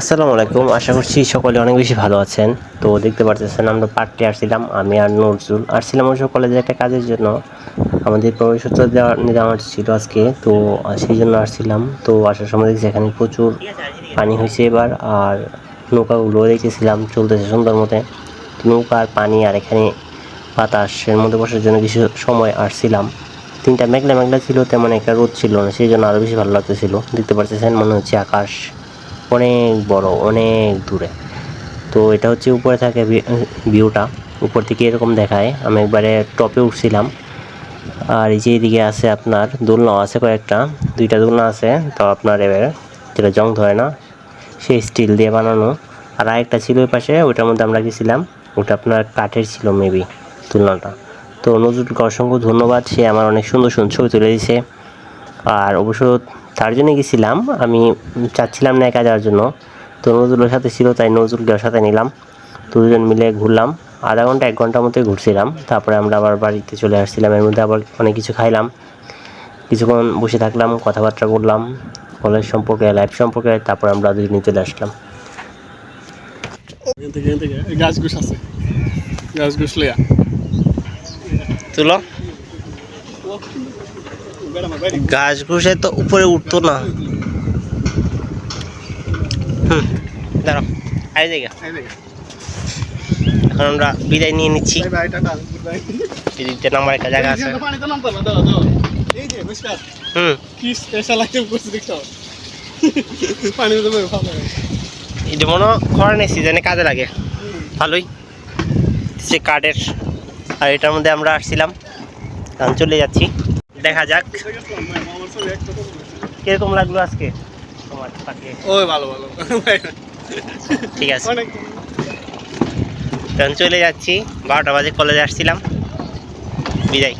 আসসালামু আলাইকুম। আশা করছি সকলে অনেক বেশি ভালো আছেন। তো দেখতে পারতেছেন, আমরা পার্কটি আসছিলাম, আমি আর নজরুল। আসছিলাম অবশ্য কলেজে একটা কাজের জন্য। আমাদের প্রবেশোত্তর দেওয়া নেওয়ার ছিল আজকে, তো সেই জন্য আসছিলাম। তো আসার সময় দেখছি এখানে প্রচুর পানি হয়েছে এবার, আর নৌকাগুলো দেখেছিলাম চলতেছে সুন্দর মতে। নৌকা আর পানি আর এখানে বাতাসের মধ্যে বসার জন্য কিছু সময় আসছিলাম। তিনটা মেঘলা মেঘলা ছিল, তেমন একটা রোদ ছিল না, সেই জন্য আরও বেশি ভালো লাগতেছিল। দেখতে পারতেছেন, মনে হচ্ছে আকাশ অনেক বড়, অনেক দূরে। তো এটা হচ্ছে উপরে থাকে ভিউটা উপর থেকে এরকম দেখায়। আমি একবারে টপে উঠছিলাম। আর এই যে এদিকে আছে আপনার দোলনাও আছে কয়েকটা। দুইটা দোলনা আছে তো আপনার এবার যেটা জং ধরে না, সেই স্টিল দিয়ে বানানো। আর আরেকটা ছিল ওই পাশে, ওইটার মধ্যে আমরা গেছিলাম। ওটা আপনার কাঠের ছিল মেবি দোলনাটা। তো নজরুলকে অসংখ্য ধন্যবাদ। সে আমার অনেক সুন্দর সুন্দর ছবি তুলে দিয়েছে। আর অবশ্য তার জন্য গেছিলাম। আমি চাচ্ছিলাম না একা যাওয়ার জন্য। তো নজরুলের সাথে ছিল তাই নজরুলকে সাথে নিলাম। তো দুজন মিলে ঘুরলাম। আধা ঘণ্টা এক ঘণ্টার মতোই ঘুরছিলাম। তারপরে আমরা আবার বাড়িতে চলে আসছিলাম। এর মধ্যে আবার অনেক কিছু খাইলাম। কিছুক্ষণ বসে থাকলাম কথাবার্তা করলাম কলেজ সম্পর্কে লাইফ সম্পর্কে তারপর আমরা দুজনে চলে আসলাম। গাছ গুছ আছে। গাছ গুছ লইয়া। তুলো। গাছ ঘুষে তো উপরে উঠতো না। হুম দাঁড়াও আই জায়গা। এখন আমরা বিদায় নিয়ে নিচ্ছি। নামার একটা জায়গা আছে। যে হুম। কি স্পেশাল আইটেম করছে দেখছ? পানি এটা মনে হয় খরানের সিজনে কাজে লাগে। ভালোই। সে কাঠের। আর এটার মধ্যে আমরা আসছিলাম। চলে যাচ্ছি। দেখা যাক। কীরকম লাগল আজকে? তোমার পাখি ও ভালো ভালো। ঠিক আছে। তখন চলে যাচ্ছি। বারোটা বাজে কলেজে আসছিলাম। বিদায়।